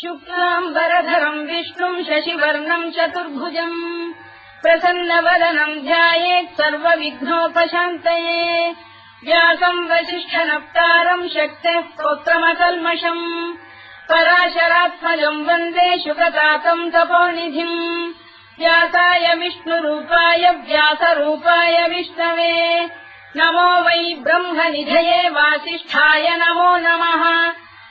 शुक्लाम्बरधरम् विष्णुम् शशिवर्णम् चतुर्भुजम् प्रसन्नवदनम् ध्यायेत् सर्वविघ्नोपशान्तये। व्यासम् वसिष्ठनप्तारम् शक्तेः स्तोत्रमकल्मषम् पराशरात्मजम् वन्दे शुकतातम् तपोनिधिम् व्यासाय विष्णुरूपाय व्यासरूपाय विष्णवे। नमो वै ब्रह्मनिधये वासिष्ठाय नमो नमः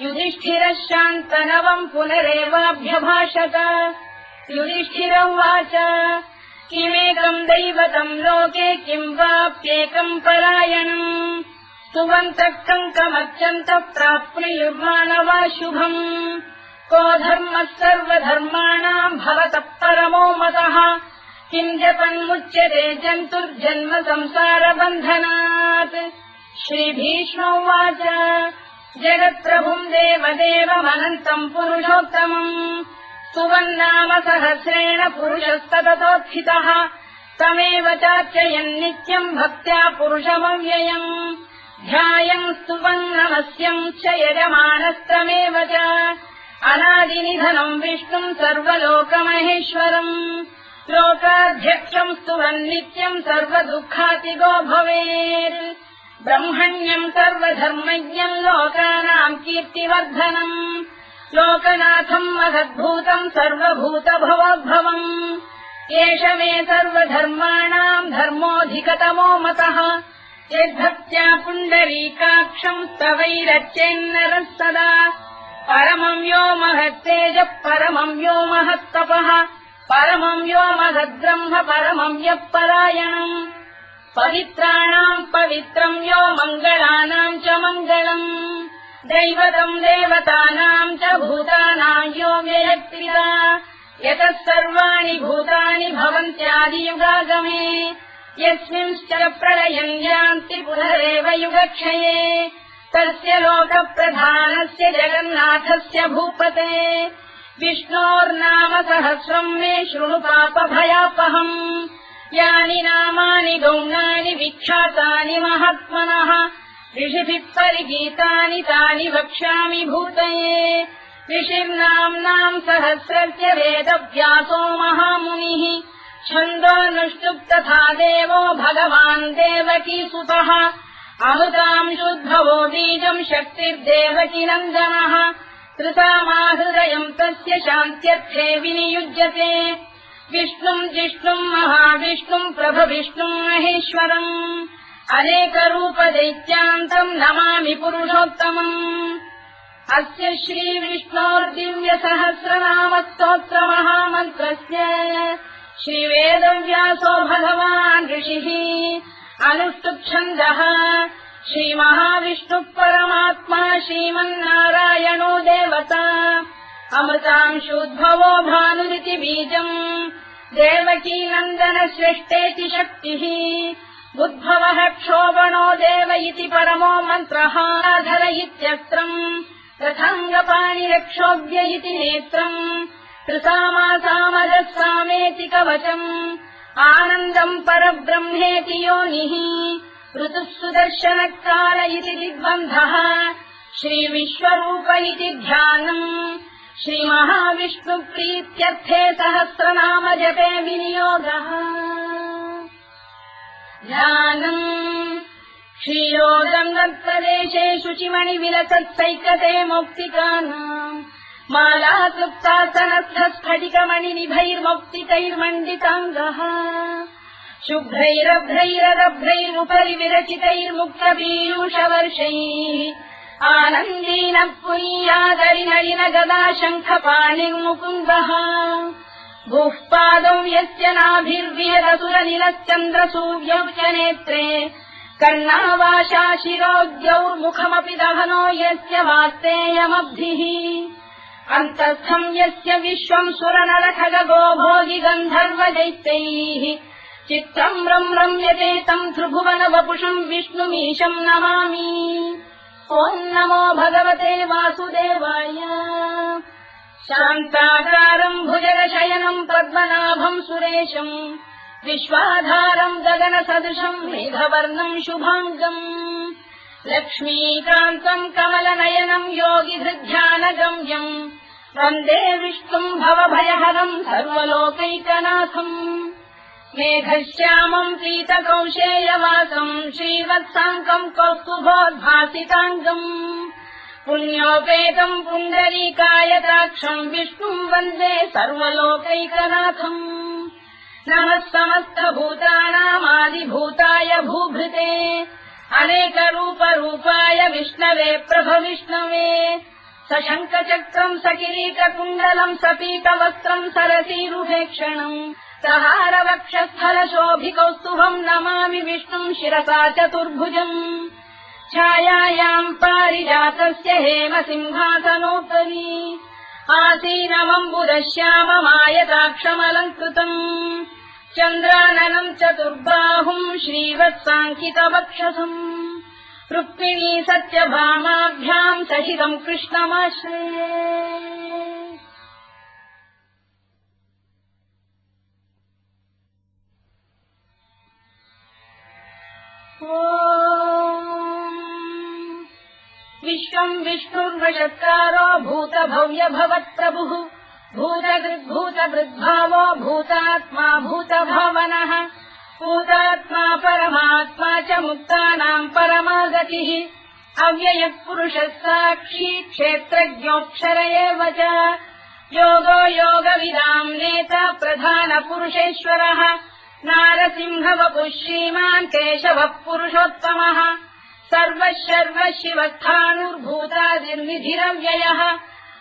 युधिष्ठिरः शान्तनवम् पुनरेवाभ्यभाषत। युधिष्ठिर उवाच किमेकम् दैवतम् लोके किम् वाप्येकम् परायणम्? सुवन्तः कङ्कमत्यन्तः प्राप्नुयुर्माणवा शुभम्। को धर्मः सर्वधर्माणाम् भवतः परमो मतः? किम् जपन्मुच्यते जन्तुर्जन्म संसारबन्धनात् श्रीभीष्म उवाच जगत्प्रभुम् देवदेवमनन्तम् पुरुषोत्तमम् सुवन्नाम सहस्रेण पुरुषस्तततोत्थितः तमेव चार्चयन् नित्यम् भक्त्या पुरुषमव्ययम्। ध्यायम् स्तुवन्नमस्यम् च यजमानस्तमेव च। अनादिनिधनम् विष्णुम् सर्वलोकमहेश्वरम्। लोकाध्यक्षम् स्तुवन्नित्यम् सर्वदुःखातिगो भवेत् ब्रह्मण्यम् सर्वधर्मज्ञम् लोकानाम् कीर्तिवर्धनम् लोकनाथम् महद्भूतम् सर्वभूतभवद्भवम् एष मे सर्वधर्माणाम् धर्मोऽधिकतमो मतः। यद्भक्त्या पुण्डरीकाक्षम् स्तवैरच्येन्नरः सदा। परमम् यो महत्तेजः परमम् यो महत्तपः परमम् यो महद्ब्रह्म परमम् यः परायणम् पवित्राणाम् पवित्रम् यो मङ्गलानाम् च मङ्गलम्। दैवतम् देवतानाम् च भूतानाम् यो व्ययक्रिया यतः सर्वाणि भूतानि भवन्त्यादियुगागमे यस्मिंश्च प्रलयम् यान्ति पुनरेव युगक्षये। तस्य लोकप्रधानस्य जगन्नाथस्य भूपते। विष्णोर्नाम सहस्रम् मे शृणु पापभयापहम् यानि नामानि गौणानि विख्यातानि महात्मनः। ऋषिभिः परिगीतानि तानि वक्ष्यामि भूतये। ऋषिर्नाम्नाम् सहस्रस्य वेदव्यासो महामुनिः। छन्दोऽनुष्टुप् तथा देवो भगवान् देवकीसुतः अमृताम् शुद्भवो बीजम् शक्तिर्देवकी नन्दनः। कृतामाहृदयम् तस्य शान्त्यर्थे विनियुज्यते विष्णुम् जिष्णुम् महाविष्णुम् प्रभविष्णुम् महेश्वरम्। अनेकरूपदैत्यान्तम् नमामि पुरुषोत्तमम्। अस्य श्रीविष्णोर्दिव्यसहस्रनामस्तोत्रमहामन्त्रस्य श्रीवेदव्यासो भगवान् ऋषिः अनुष्टुप्छन्दः श्रीमहाविष्णुः परमात्मा श्रीमन्नारायणो देवता अमृतांशोद्भवो भानुरिति बीजम्। देवकी नन्दन श्रेष्ठेति शक्तिः। उद्भवः क्षोभणो देव इति परमो मन्त्रः इत्यस्त्रम्। रथाङ्गपाणिरक्षोभ्य इति नेत्रम्। सामेति कवचम्। आनन्दम् परब्रह्मेति योनिः। ऋतुः सुदर्शनकाल इति दिग्बन्धः। श्रीविश्वरूप इति ध्यानम् श्रीमहाविष्णुप्रीत्यर्थे सहस्रनाम जपे विनियोगः। ध्यानम् क्षीरोदङ्गप्रदेशे शुचिमणिविलसत्सैकते मौक्तिकानाम्। मालासुप्तासनस्थस्फटिकमणिनिभैर्मौक्तिकैर्मण्डिताङ्गः शुभ्रैरभ्रैररभ्रैरुपरि विरचितैर्मुक्तपीयूषवर्षैः आनन्दीनः पुनीयादरिनरिन गदा शङ्खपाणिर्मुकुन्दः भूः पादौ यस्य नाभिर्वियदसुरनिलश्चन्द्रसूर्यौ च नेत्रे कर्णावाशा शिरोद्यौर्मुखमपि दहनो यस्य वास्तेयमब्धिः अन्तस्थम् यस्य विश्वम् सुरनरखगो भोगि गन्धर्व दैत्यैः चित्तम् रम् रम्यते तम् त्रिभुवन वपुषम् विष्णुमीशम् नमामि ॐ नमो भगवते वासुदेवाय। शान्ताकारम् भुजगशयनम् पद्मनाभम् सुरेशम् विश्वाधारम् गगनसदृशम् मेघवर्णम् शुभाङ्गम् लक्ष्मीकान्तम् कमलनयनम् योगिधृध्यानगम्यम् वन्दे विष्णुम् भवभयहरम् सर्वलोकैकनाथम् मेघश्यामम् पीतकौशेयवासम् श्रीवत्साङ्कम् कौस्तुभोद्भासिताङ्गम् पुण्योपेतम् पुण्डरीकायताक्षम् विष्णुम् वन्दे सर्वलोकैकनाथम् नमः समस्तभूतानामादिभूताय भूभृते अनेकरूपरूपाय विष्णवे प्रभविष्णवे स शङ्खचक्रम् स किरीटकुण्डलम् स पीतवस्त्रम् सरसीरुभेक्षणम् सहारवक्षस्थलशोभिकौस्तुभम् नमामि विष्णुम् शिरसा चतुर्भुजम्। छायायाम् पारिजातस्य हेम सिंहासनोपरि आसीनमम्बुदश्याममायताक्षमलङ्कृतम्। चन्द्राननम् चतुर्बाहुम् श्रीवत्साङ्कितवक्षसम्। रुक्मिणी सत्यभामाभ्याम् सहितम् कृष्णमाश्रये विश्वम् विष्णुर्वशत्कारो भूतभव्य भवत्प्रभुः भूतकृद्भूतभृद्भावो भूतात्मा भूतभावनः भूतात्मा परमात्मा च मुक्तानाम् परमा गतिः अव्ययः पुरुषः साक्षी क्षेत्रज्ञोऽक्षर एव च योगो योगविदाम् नेता प्रधानपुरुषेश्वरः नारसिंहवपुः श्रीमान् केशवः पुरुषोत्तमः। सर्वः शर्व शिवस्थाणुर्भूतादिर्निधिरव्ययः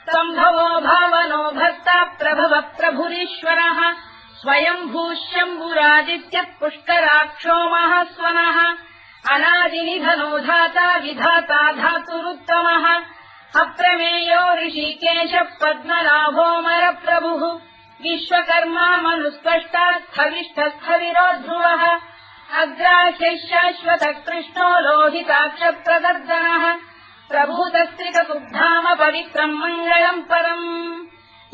सम्भवो भावनो भक्ता प्रभव प्रभुरीश्वरः। स्वयम् भूष्यम्बुरादित्यः पुष्कराक्षो महास्वनः। अनादिनिधनो धाता विधाता धातुरुत्तमः। अप्रमेयो ऋषिकेश पद्मनाभोमर प्रभुः विश्वकर्मा मनुस्पष्टा स्थविष्ठस्थविरो ध्रुवः अग्राह्यः शाश्वत कृष्णो लोहिताक्ष प्रदर्दनः प्रभूतस्त्रिककुब्धाम पवित्रम् मङ्गलम् परम्।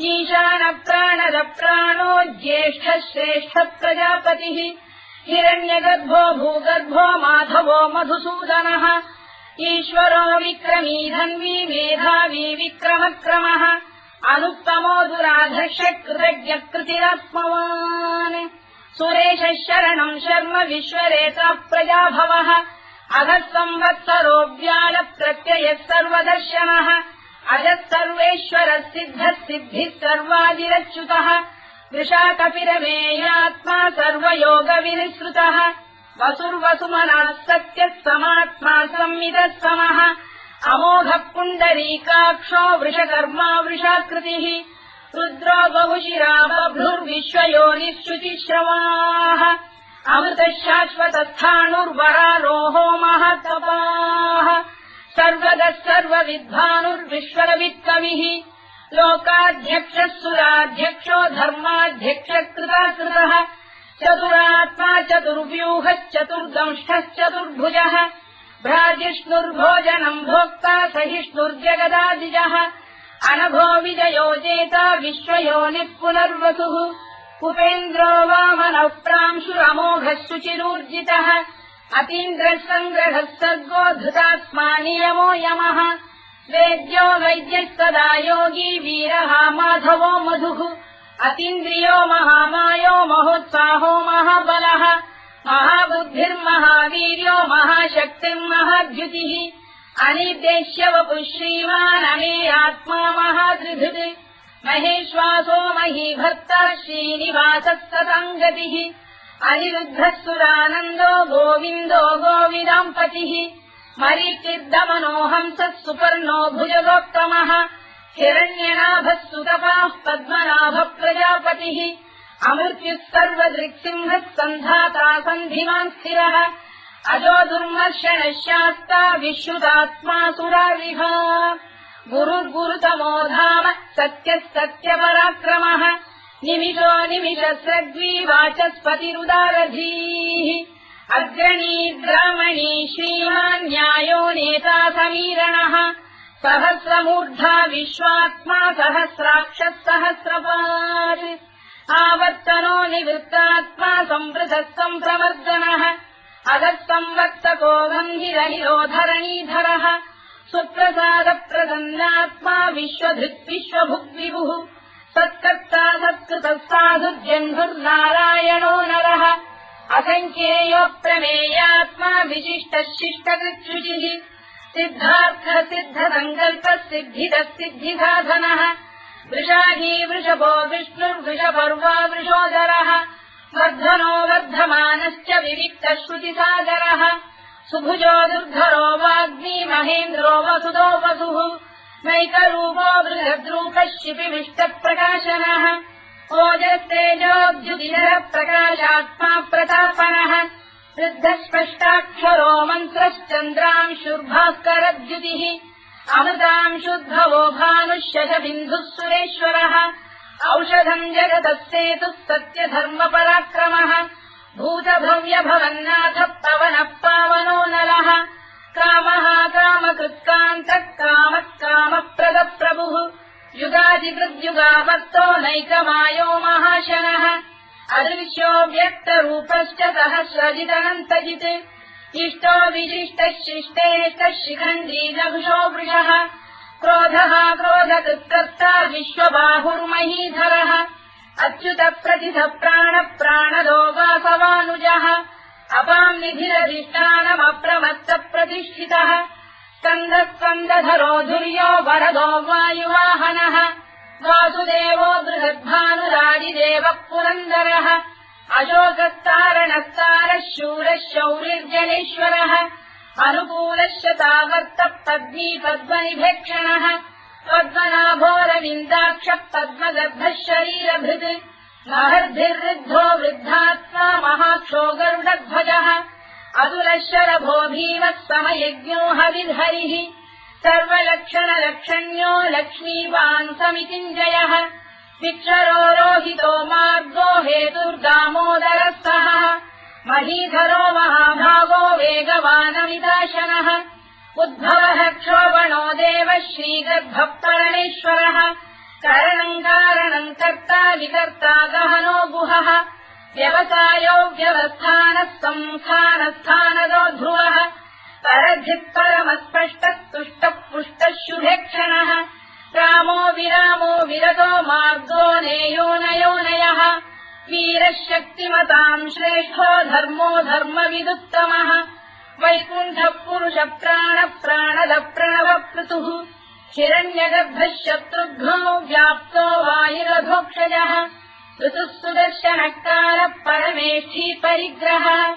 ईशान प्राणद प्राणो ज्येष्ठ प्रजापतिः हिरण्यगर्भो भूगर्भो माधवो मधुसूदनः। ईश्वरो विक्रमी धन्वी मेधावी विक्रमक्रमः अनुत्तमो दुराधर्ष कृतज्ञकृतिरस्मवान् सुरेशः शरणम् शर्म विश्वरेता प्रजाभवः। अधः संवत्सरो व्याल प्रत्ययः सर्वदर्शनः। अजः सर्वेश्वरः सिद्धः सिद्धिः सर्वादिरच्युतः वृषा कपिरमेयात्मा समात्मा संमितः समः अमोघः पुण्डरीकाक्षो वृषकर्मा वृषाकृतिः रुद्रो बहुशिरा बभ्रुर्विश्वयोनिश्रुतिश्रवाः अमृतः शाश्वतस्थाणुर्वरारोहो महतपाः सर्वगः सर्वविद्वानुर्विश्वरवित्कविः। लोकाध्यक्षः सुराध्यक्षो धर्माध्यक्ष चतुरात्मा चतुर्व्यूहश्चतुर्दंष्टश्चतुर्भुजः भ्राजिष्णुर्भोजनम् भोक्ता सहिष्णुर्जगदादिजः। अनभो विजयो जेता विश्वयोनिः पुनर्वसुः उपेन्द्रो प्रांशुरमोघः शुचिरूर्जितः अतीन्द्रः सङ्ग्रहः सर्गो धृतात्मा नियमो यमः। वेद्यो वैद्यः सदा योगी वीरः माधवो मधुः। अतीन्द्रियो महामायो महोत्साहो महाबलः महाबुद्धिर्महावीर्यो महाशक्तिर्महाद्युतिः अनिर्देश्य वपुः श्रीमान् अमेयात्मा महात्रिधृत् महेश्वासो महीभर्ता श्रीनिवासः सताङ्गतिः अनिरुद्धः सुरानन्दो गोविन्दो गोविदाम्पतिः। मरीचिर्दमनो हंसः सुपर्णो भुजगोत्तमः। हिरण्यनाभः सुतपाः पद्मनाभ प्रजापतिः अमृत्युः सर्वदृक्सिंहः सन्धाता सन्धिमान् स्थिरः। अजो दुर्मर्शनः शास्ता विश्रुतात्मा सुरारिहा। गुरुर्गुरुतमो धाम सत्यः सत्यपराक्रमः निमिषो निमिषस्रग्वी वाचस्पतिरुदारधीः। अग्रणी ग्रामणी श्रीमान् न्यायो नेता समीरणः। सहस्रमूर्धा विश्वात्मा सहस्राक्षः सहस्रपात् आवर्तनो निवृत्तात्मा संवृतः सम्प्रवर्धनः अधः संवत्सको गन्धिरनिरोधरणीधरः सुप्रसादप्रसन्नात्मा विश्वधृत् विश्वभुग्विभुः। सत्कर्ता सत्कृतः साधुर्जन्धुर्नारायणो नरः। असङ्ख्येयोप्रमेयात्मा विशिष्टः शिष्टकृच्छुचिः सिद्धार्थः सिद्धसङ्कल्पः सिद्धितः सिद्धिसाधनः वृषाही वृषभो विष्णुर्वृषपर्वा वृषोदरः वर्धनो वर्धमानश्च विविक्तः श्रुतिसागरः सुभुजो दुर्धरो वाग्नी महेन्द्रो वसुदो वसुः नैकरूपो बृहद्रूपः शिपिविष्टप्रकाशनः ओजस्तेजोद्युदिनः प्रकाशात्मा प्रतापनः वृद्धस्पष्टाक्षरो मन्त्रश्चन्द्रांशुर्भास्करद्युतिः अमृतांशुद्भवो भानुष्यशबिन्दुः सुरेश्वरः। औषधम् जगतः सेतुः सत्यधर्मपराक्रमः। भूतभव्यभवन्नाथ पवनः पावनो नरः। कामः कामकृत्कान्तः कामः कामप्रदप्रभुः। युगादिकृद्युगामत्तो नैकमायो महाशनः। अदृश्यो व्यक्तरूपश्च सहस्रजिदनन्तजित् इष्टो विशिष्टः शिष्टेष्टः शिखण्डी नभुषो वृषः। क्रोधः क्रोधकृत्कर्ता विश्वबाहुर्महीधरः। अच्युत प्रतिथ प्राण प्राणदो वासवानुजः अपाम् निधिरधिष्ठानमप्रमत्त प्रतिष्ठितः। स्कन्धः स्कन्दधरो धुर्यो वरदो वायुवाहनः। वासुदेवो बृहद्भानुरादिदेवः पुरन्दरः अशोकस्तारणस्तारः शूरः शौरिर्जनेश्वरः अनुकूलश्च तावर्तः पद्मी पद्मनिभेक्षणः पद्मनाभोरविन्दाक्षः पद्मगर्भः शरीरभृत् महर्भिर्वृद्धो वृद्धात्मा महाक्षो गरुडध्वजः अतुलशरभो भीमः समयज्ञो हविर्हरिः सर्वलक्षणलक्षण्यो लक्ष्मीवान् समितिञ्जयः विक्षरो रोहितो मार्गो हेतुर्दामोदरः महीधरो महाभागो वेगवानमिदाशनः। उद्भवः क्षोभणो देवः श्रीगर्भपरणेश्वरः करणम् कारणम् कर्ता विकर्ता गहनो गुहः। व्यवसायो व्यवस्थानः संस्थानस्थानदो ध्रुवः। परधिः परमस्पष्टः विरतो मार्गो नेयोनयोनयः वीरः शक्तिमताम् श्रेष्ठो धर्मो धर्मविदुत्तमः। वैकुण्ठः पुरुष हिरण्यगर्भः शत्रुघ्नो व्याप्तो वायुरधोक्षजः। ऋतुः सुदर्शनकालः परमेष्ठी परिग्रहः।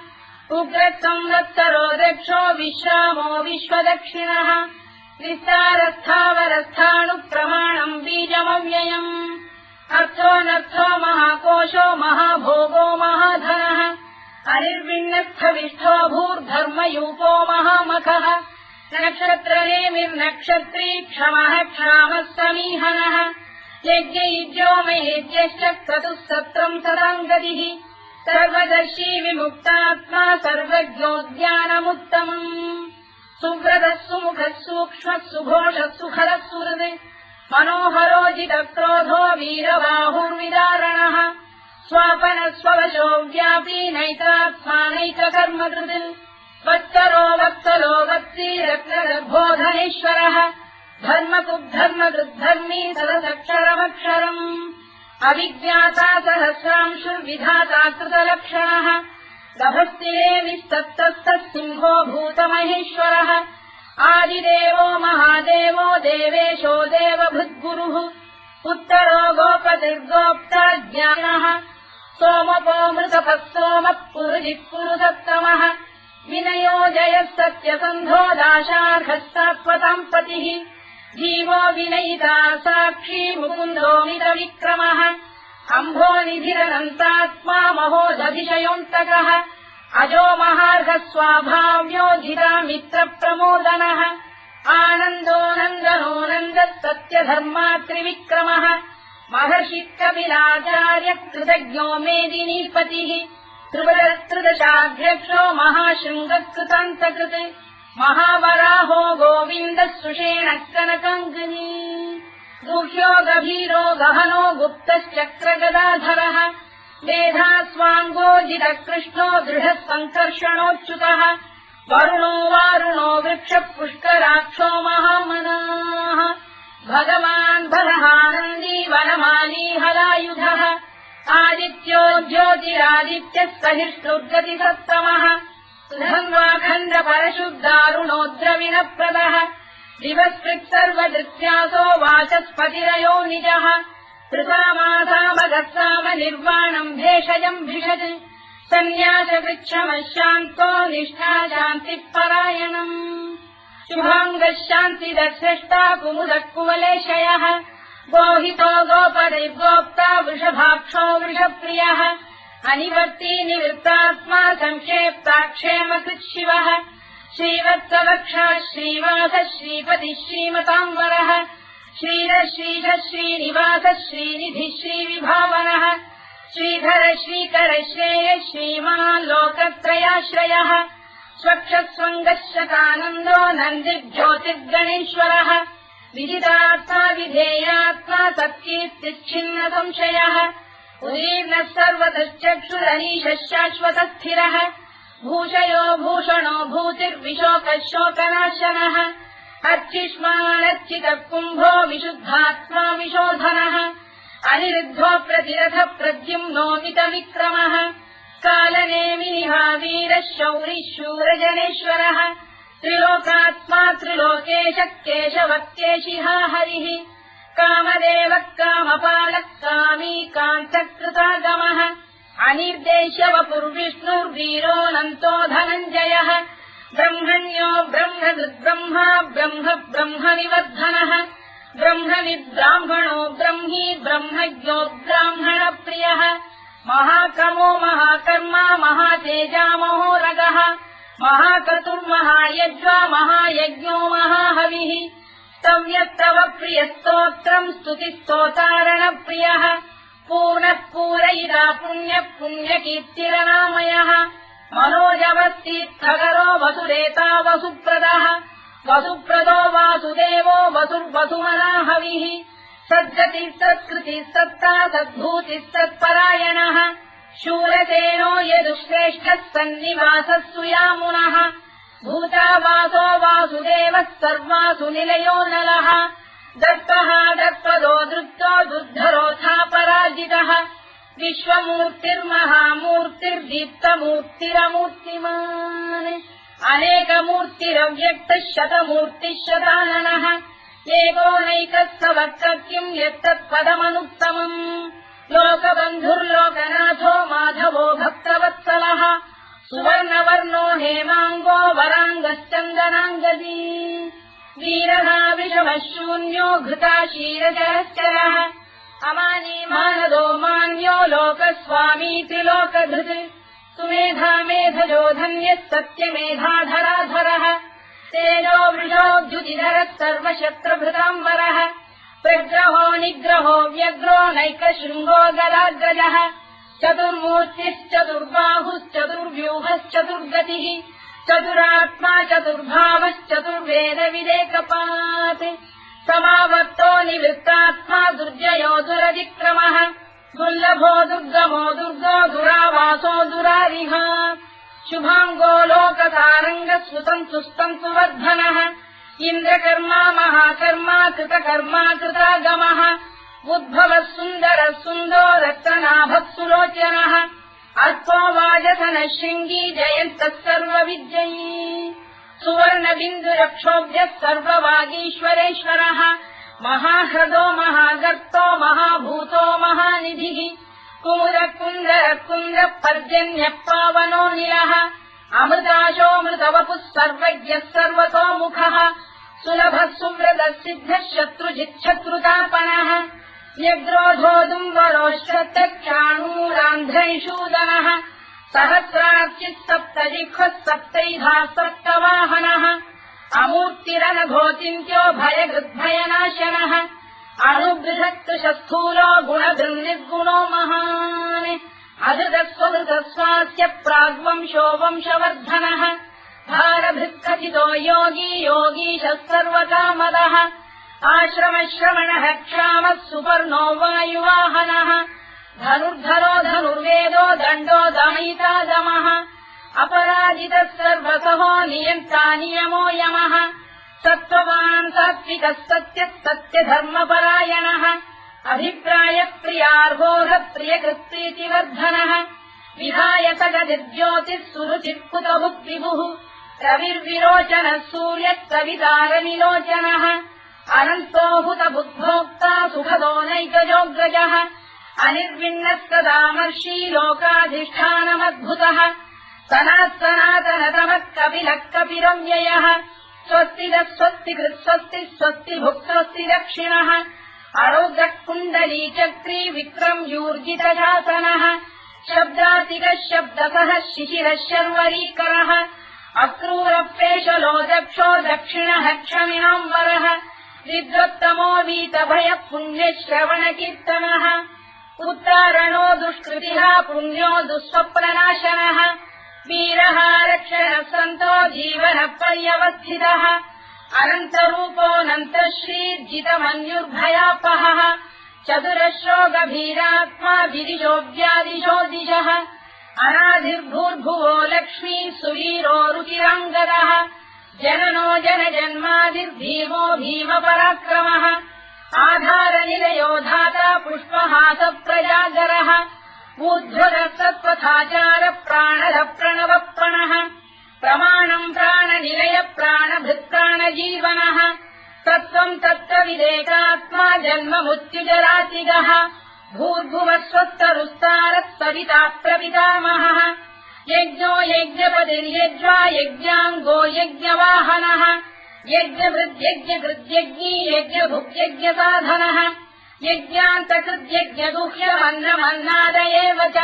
उग्रः संवत्सरो दक्षो विश्रामो विश्वदक्षिणः विस्तारस्थावरस्थाणुप्रमाणम् बीजमव्ययम्। अर्थोऽनर्थो महाकोशो महाभोगो महाधनः। हरिर्विण्णस्थविष्ठो भूर्धर्मयूपो महामखः। नक्षत्रनेमिर्नक्षत्री क्षमः क्षामः समीहनः। यज्ञयुज्यो मयेज्यश्च क्रतुः सत्रम् सदाम् गतिः। सर्वदर्शी विमुक्तात्मा सर्वज्ञोद्यानमुत्तमम् सुव्रतः सुमुखः सूक्ष्मः सुघोषः सुखरः सुहृदे मनोहरोजितक्रोधो वीरबाहुर्विदारणः। स्वापन स्ववशो व्यापी नैतात्मानैककर्मकृत् वत्सरो वत्सलो वत्सी रत्नगर्भोधनेश्वरः धर्मकुद्धर्मकृद्धर्मी सदसक्षरमक्षरम्। अविज्ञाता सहस्रांशुर्विधाता कृतलक्षणः गभस्तिरे विस्तप्तस्तः सिंहो भूतमहेश्वरः। आदिदेवो महादेवो देवेशो देवभृद्गुरुः। उत्तरो गोपतिर्गोप्ता ज्ञानः सोमपो मृतपः सोमः पुरुसत्तमः विनयो जयः सत्यसन्धो दाशार्हस्तात्वताम् पतिः। जीवो विनयिता साक्षी मुकुन्दोमितविक्रमः अम्भो निधिरनन्तात्मा महोदधिशयोऽन्तकः। अजो महार्घः स्वाभाव्योधिता मित्रप्रमोदनः। आनन्दो नन्दनो नन्दः सत्य सत्यधर्मा त्रिविक्रमः। महर्षि कपिलाचार्य कृतज्ञो मेदिनीपतिः। त्रिदशाध्यक्षो महाशृङ्गकृतान्तकृत्। महावराहो गोविन्दः सुषेण कनकङ्कनी गुह्यो गभीरो गहनो गुप्तश्चक्रगदाधरः। मेधा स्वाङ्गोजितकृष्णो दृढः सङ्कर्षणोच्युतः वरुणो वारुणो वृक्षः पुष्कराक्षो महामनाः। भगवान् बलहानन्दी वनमाली हलायुधः। आदित्यो ज्योतिरादित्यः सहिष्णुर्गतिसत्तमः सुधन्वाखण्ड दिवस्कृत्सर्वदृत्यासो वाचस्पतिरयो निजः। कृतामासामगत्साम निर्वाणम् भेषजम् भिषत् सन्न्यासवृक्षमशान्तो निष्ठा शान्तिः परायणम्। शुभाङ्गः शान्तिदर्शष्टा कुमुदः कुवलेशयः। गोहितो गोपदैर्गोप्ता वृषभाक्षो वृषप्रियः। अनिवर्ती निवृत्तात्मा सङ्क्षेप्ताक्षेमकृत् शिवः श्रीवत्सवक्षा श्रीवास श्रीपतिः श्रीमताम्बरः श्रीरः श्रीश श्रीनिवास श्रीनिधिः श्रीविभावनः श्रीधर श्रीकर श्रेय श्रीमान् लोकत्रयाश्रयः स्वक्षस्वङ्गशतानन्दो नन्दिर्ज्योतिर्गणेश्वरः विदितात्मा विधेयात्मा सत्कीर्तिच्छिन्न संशयः उदीर्णः सर्वतश्चक्षुरनीशः शाश्वतस्थिरः भूषयो भूषणो भूतिर्विशोकः शोकनाशनः अर्चिष्मानर्चितः कुम्भो विशुद्धात्मा विशोधनः अनिरुद्धो प्रतिरथ प्रद्युम्नोमितविक्रमः कालनेमिनिहावीरः शौरिः शूरजनेश्वरः त्रिलोकात्मा त्रिलोकेश केशवक्केशिहा हरिः कामदेवः कामपालः कामी कान्तकृतागमः अनिर्देश्यवपुर्विष्णुर्वीरोऽनन्तो धनञ्जयः। ब्रह्मण्यो ब्रह्मदुर्ब्रह्मा ब्रह्म ब्रह्मनिवर्धनः ब्रह्मविद्ब्राह्मणो ब्रह्मी ब्रह्मज्ञो ब्राह्मणप्रियः। महाक्रमो महाकर्मा महातेजामहोरगः महाकतुर्महायज्वा महायज्ञो महाहविः। स्तव्यस्तव प्रियस्तोत्रम् स्तुतिस्तोतारणप्रियः पूर्णः पूरयिता पुण्यः पुण्यकीर्तिरनामयः। मनोजवस्तीर्थकरो वसुरेता वसुप्रदः। वसुप्रदो वासुदेवो वसुर्वसुमनाहविः सद्गतिः सत्कृतिः सत्ता सद्भूतिः सत्परायणः शूरसेनो यदुश्रेष्ठः सन्निवासः सुयामुनः भूतावासो वासुदेवः सर्वासु निलयो नलः दत्तः दत्पदो दृप्तो दुर्धरोथा पराजितः। विश्वमूर्तिर्महामूर्तिर्दीप्तमूर्तिरमूर्तिमान्। अनेकमूर्तिरव्यक्तः शतमूर्तिः शताननः एकोनैकः सवक्तः किम् यत्तत्पदमनुत्तमम्। लोकबन्धुर्लोकनाथो माधवो भक्तवत्सलः। सुवर्णवर्णो हेमाङ्गो वराङ्गश्चन्दनाङ्गदी वीरः विषमः शून्यो घृता क्षीरजरश्चरः। अमानी मानदो मान्यो लोकस्वामी त्रिलोकधृत्। सुमेधा मेधजो धन्यः सत्यमेधाधराधरः तेजो वृषोद्युतिधरः सर्वशत्रभृताम्बरः प्रग्रहो निग्रहो व्यग्रो नैकशृङ्गो गदाग्रजः। चतुर्मूर्तिश्चतुर्बाहुश्चतुर्व्यूहश्चतुर्गतिः चतुरात्मा चतुर्भावश्चतुर्वेदविदेकपात्। समावर्तो निवृत्तात्मा दुर्जयो दुरतिक्रमः। दुर्लभो दुर्गमो दुर्गो दुरावासो दुरारिः शुभाङ्गो लोकतारङ्गः सुतन्तुस्तन्तु वर्धनः इन्द्रकर्मा महाकर्मा कृतकर्मा कृतागमः। उद्भवः सुन्दरः सुन्दो रक्तनाभः सुलोचनः वाजसनः शृङ्गी जयन्तः सर्वविद्ययी सुवर्णबिन्दुरक्षोभ्यः सर्ववागीश्वरेश्वरः। महाह्रदो महागर्तो महाभूतो महानिधिः। कुमुद कुन्दर कुन्द पर्जन्यः पावनो निलः अमृताशोऽमृतवपुः सर्वज्ञः सर्वतोमुखः। सुलभः सुव्रतः सिद्धः शत्रुजिच्छत्रुतापनः न्यग्रोधोदुम्बरोश्चक्षाणूरान्ध्रैषूदनः सहस्रार्चिः सप्तजिह्वः सप्तैधा सप्तवाहनः अमूर्तिरनघोचिन्त्यो भयगृद्भयनाशनः शस्थूलो गुणधृन्निर्गुणो महान् अधृतस्वधृतस्वास्य प्राग्वंशो वंशवर्धनः भारभृत्कथितो योगी योगीशः सर्वकामदः आश्रमश्रवणः क्षामः सुपर्णो वायुवाहनः। धनुर्धरो धनुर्वेदो दण्डो दमयिता दमः। अपराजितः सर्वसहो नियन्ता नियमो यमः। सत्त्ववान् सात्विकः सत्यः सत्यधर्मपरायणः। अभिप्रायप्रियार्होः प्रियकृत्रीति वर्धनः विहाय सगदिर्ज्योतिः सुरुचित्कुतभुक्विभुः रविर्विरोचनः सूर्यः कवितारनिलोचनः अनन्तोभूतबुद्भोक्ता सुखदो नैकजोग्रजः। अनिर्विण्णस्तदामर्षी लोकाधिष्ठानमद्भुतः। सनात् सनातनतमः कपिलः कपिरव्ययः स्वस्तिदः स्वस्तिकृत् स्वस्ति स्वस्ति भुक्तस्ति दक्षिणः अरोग्रः कुण्डली चक्री विक्रम् यूर्जितशासनः शब्दातिकः शब्दसः शिशिरः शर्वरीकरः अक्रूरप्रेशलो दक्षो दक्षिणः क्षमिणाम्बरः विद्वत्तमो वीतभयः पुण्यश्रवणकीर्तनः उत्तारणो दुष्कृतिः पुण्यो दुःस्वप्रनाशनः वीरः रक्षणः सन्तो जीवनपर्यवस्थितः अनन्तरूपोऽनन्तः श्रीर्जितमन्युर्भयापहः चतुरश्रो गभीरात्मा विदिशोऽव्यादिशो दिशः अनाधिर्भूर्भुवो लक्ष्मी सुवीरो रुचिराङ्गदः जननो जनजन्मादिर्भीमो भीमपराक्रमः। आधारनिलयो धाता पुष्पहास प्रजागरः ऊर्ध्वरः सत्त्वथाचार प्राणः प्रणवप्रणः प्रमाणम् प्राणनिलय प्राणभृत्प्राणजीवनः तत्त्वम् तत्त्वविदेकात्मा जन्ममुत्युजरातिगः भूर्भुवस्वत्तरुस्तारः सविता प्रपितामहः यज्ञो यज्ञपतिर्यज्वा यज्ञाङ्गो यज्ञवाहनः। यज्ञभृद्यज्ञकृद्यज्ञी यज्ञभुग्यज्ञसाधनः यज्ञान्तकृद्यज्ञगुह्यमन्नमन्नाद एव च।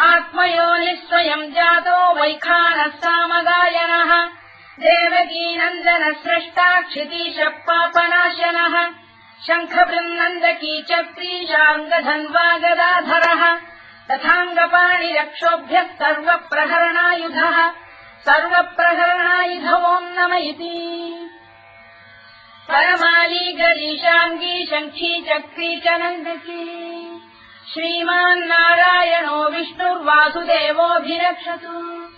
आत्मयो निःस्वयम् जातो वैखानः सामगायनः देवकीनन्दन स्रष्टा क्षितीशः पापनाशनः शङ्खबृन्नन्दकी चक्रीशाङ्गधन्वा गदाधरः तथाङ्गपाणिरक्षोभ्यः सर्वप्रहरणायुधः। सर्वप्रहरणायुधवोम् नम इति। परमाली गरीशाङ्गी शङ्खी चक्री च नन्दकी श्रीमान्नारायणो विष्णुर्वासुदेवोऽभिरक्षतु।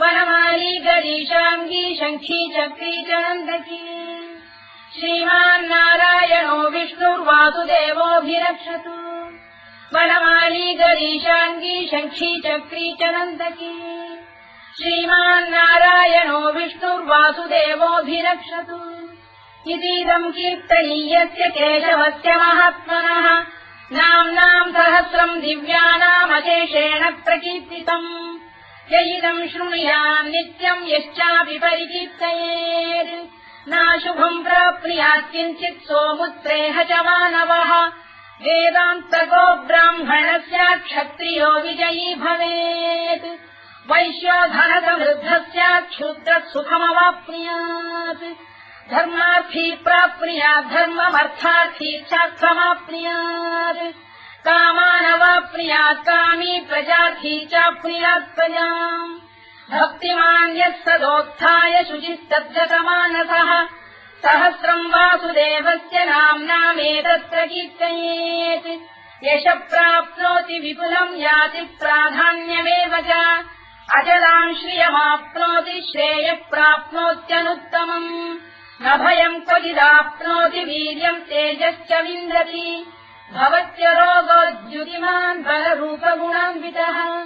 वनमाली गरीशाङ्गी शङ्खी चक्री च नन्दकी श्रीमान्नारायणो विष्णुर्वासुदेवोऽभिरक्षतु वनमाली गरीशाङ्गी शङ्खी चक्री च नन्दकी श्रीमान्नारायणो विष्णुर्वासुदेवोऽभिरक्षतु। इतीदम् कीर्तनीयस्य केशवस्य महात्मनः। नाम्नाम् सहस्रम् दिव्यानामशेषेण प्रकीर्तितम्। य इदम् शृणुयाम् नित्यम् यश्चापि परिकीर्तयेत्। नाशुभम् प्राप्नुयात् किञ्चित् सोमुत्रेह च मानवः वेदान्तको ब्राह्मणस्य क्षत्रियो विजयी भवेत्। स्यात् क्षुद्रः सुखमवाप्नुयात् धर्मार्थी प्राप्नुयात् धर्ममर्थार्थी चार्थमाप्नुयात् कामानवाप्नुयात् कामी प्रजार्थी चाप्नुयात् प्रजाम्। भक्तिमान् यः सदोत्थाय शुचिस्तद्गतमानसः सहस्रम् वासुदेवस्य नाम्नामेतत्र कीर्तयेत् यश प्राप्नोति विपुलम् याति प्राधान्यमेव च। अजलाम् श्रियमाप्नोति श्रेयः प्राप्नोत्यनुत्तमम् न भयम् क्वचिदाप्नोति वीर्यम् तेजश्च विन्दति। भवत्य रोगोद्युतिमान् बलरूपगुणान्वितः।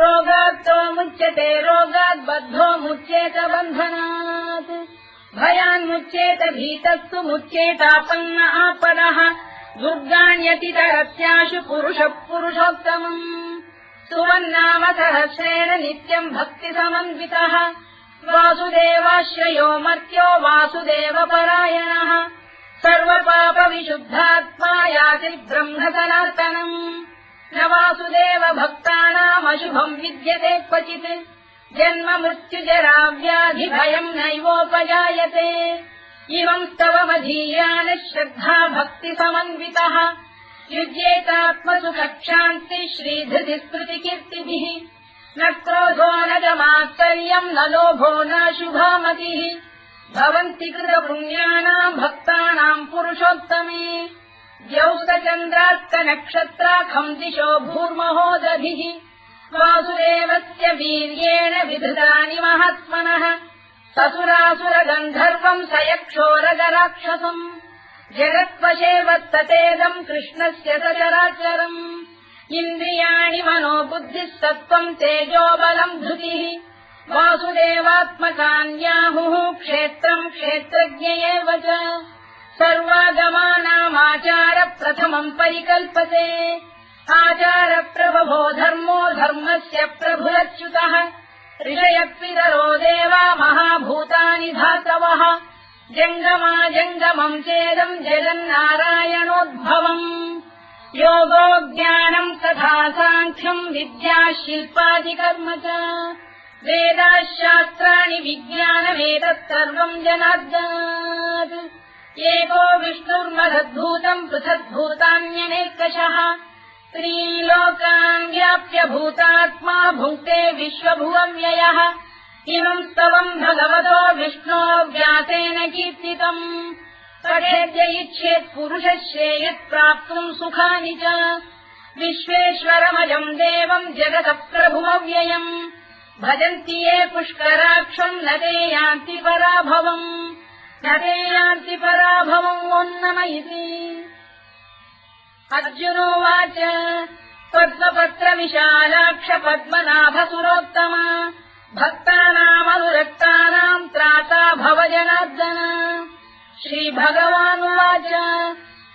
रोगात्तो मुच्यते रोगाद्बद्धो मुच्येत बन्धनात् भयान्मुच्येत भीतस्तु मुच्येतापन्न आपदः दुर्गाण्यतितरत्याशु पुरुषः पुरुषोत्तमम्। सुवन्नाम सहस्रेण नित्यम् भक्तिसमन्वितः। वासुदेवाश्रयो मर्त्यो वासुदेवपरायणः। सर्वपापविशुद्धात्मा याति ब्रह्म सनातनम् न वासुदेव भक्तानामशुभम् विद्यते क्वचित् जन्म मृत्युजराव्याधिभयम् नैवोपजायते। इमम् स्तव मधीयान श्रद्धा भक्ति समन्वितः युज्येतात्मसु कक्षान्ति श्रीधृति स्मृति कीर्तिभिः न क्रोधो न गमात्तर्यम् न लोभो न शुभामतिः। भवन्ति कृतपुण्यानाम् भक्तानाम् पुरुषोत्तमे। द्यौस्तचन्द्रार्कनक्षत्राखम् दिशो भूर्महो दधिः वासुदेवस्य वीर्येण विधृतानि महात्मनः। ससुरासुरगन्धर्वम् स यक्षोरगराक्षसम्। जगत्वशेवत्ततेदम् कृष्णस्य सचराचरम्। इन्द्रियाणि मनो बुद्धिः सत्त्वम् तेजोबलम् धृतिः। वासुदेवात्मकान्याहुः क्षेत्रम् क्षेत्रज्ञ एव च। सर्वागमानामाचार प्रथमम् परिकल्पते आचार प्रभवो धर्मो धर्मस्य प्रभुरच्युतः। ऋषयत्पितरो देवा महाभूतानि धातवः। जङ्गमा जङ्गमम् चेदम् जगन्नारायणोद्भवम्। योगो ज्ञानम् तथा साङ्ख्यम् विद्या शिल्पादिकर्म च। वेदाः शास्त्राणि विज्ञानमेतत् सर्वम् जनार्दनात्। एको विष्णुर्महद्भूतम् पृथग्भूतान्यनेकषः त्रीलोकान् व्याप्य भूतात्मा भुङ्क्ते विश्वभुवव्ययः इमम् स्तवम् भगवतो विष्णो व्यासेन कीर्तितम्। पठेद्य इच्छेत् पुरुषश्रेयत् प्राप्तुम् सुखानि च। विश्वेश्वरमजम् देवम् जगतः प्रभुमव्ययम् भजन्ति ये पुष्कराक्षम् न ते यान्ति पराभवम्। न ते यान्ति पराभवम् इति अर्जुनोवाच। पद्मपत्रविशालाक्ष पद्मनाभसुरोत्तम भक्तानामनुरक्तानाम् त्राता भव जनार्दन श्रीभगवानुवाच।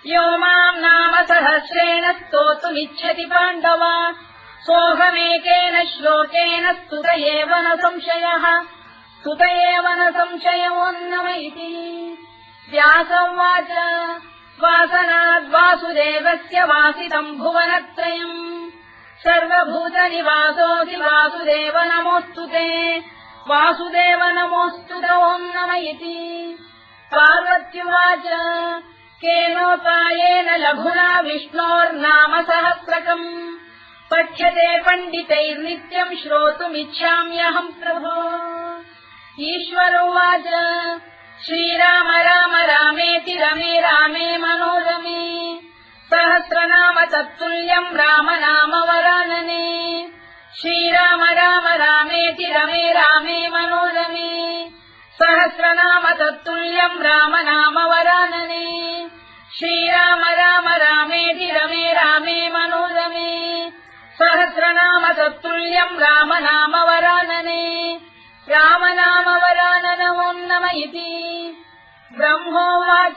यो माम् नाम सहस्रेण स्तोतुमिच्छति पाण्डव। सोऽहमेकेन श्लोकेन स्तुत एव न संशयः। स्तुत एव न संशयोन्नम इति। व्यासौवाच वासनाद्वासुदेवस्य वासितम् भुवनत्रयम् सर्वभूतनिवासोऽसि वासुदेव नमोऽस्तु ते। वासुदेव नमोऽस्तु ओम् नम इति। पार्वत्युवाच केनोपायेन लघुना विष्णोर्नाम सहस्रकम्। पठ्यते पण्डितैर्नित्यम् श्रोतुमिच्छाम्यहम् प्रभो। ईश्वरोवाच श्रीराम राम रामेति रमे रामे मनोरमे। सहस्रनाम तत्तुल्यम् राम नाम वरानने। श्रीराम राम रामेति रमे रामे मनोरमे। सहस्रनाम तत्तुल्यम् राम नाम वरानने। श्रीराम राम रामेति रमे रामे मनोरमे। सहस्रनाम तत्तुल्यम् राम नाम वरानने राम नाम इति। ब्रह्मोवाच।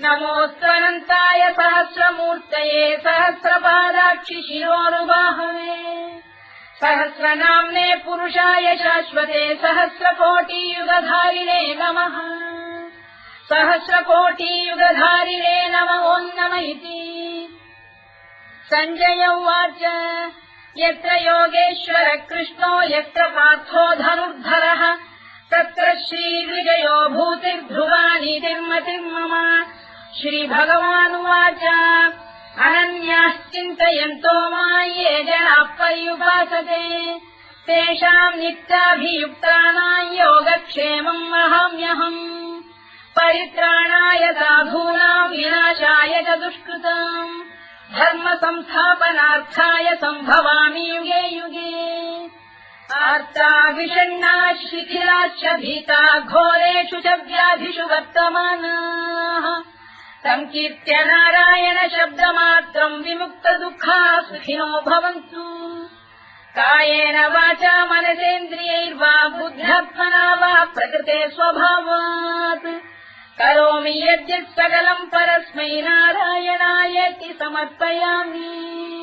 नमोऽस्त्वनन्ताय सहस्रमूर्तये सहस्रपादाक्षि शिरोरुबाहवे। सहस्रनाम्ने पुरुषाय शाश्वते सहस्रकोटियुगधारिणे नमः। सहस्रकोटियुगधारिणे नमोन्नम इति। सञ्जय उवाच यत्र योगेश्वर कृष्णो यत्र पार्थो धनुर्धरः तत्र श्रीविजयो भूतिर्ध्रुवानि तिर्मतिर्मम श्रीभगवानुवाच अनन्याश्चिन्तयन्तो मा ये जनाः पर्युपासते। तेषाम् नित्याभियुक्तानाम् योगक्षेमम् वहाम्यहम् परित्राणाय साधूनाम् विनाशाय च दुष्कृतम् धर्म संस्थापनार्थाय सम्भवामि युगे युगे। आर्ता विषण्णा शिथिलाश्च भीता घोरेषु च व्याधिषु वर्तमानाः। सङ्कीर्त्य नारायण शब्दमात्रम् विमुक्त दुःखा सुखिनो भवन्तु। कायेन वाचा मनसेन्द्रियैर्वा बुद्ध्यात्मना वा प्रकृते स्वभावात् करोमि यद्यत् सकलम् परस्मै नारायणायति समर्पयामि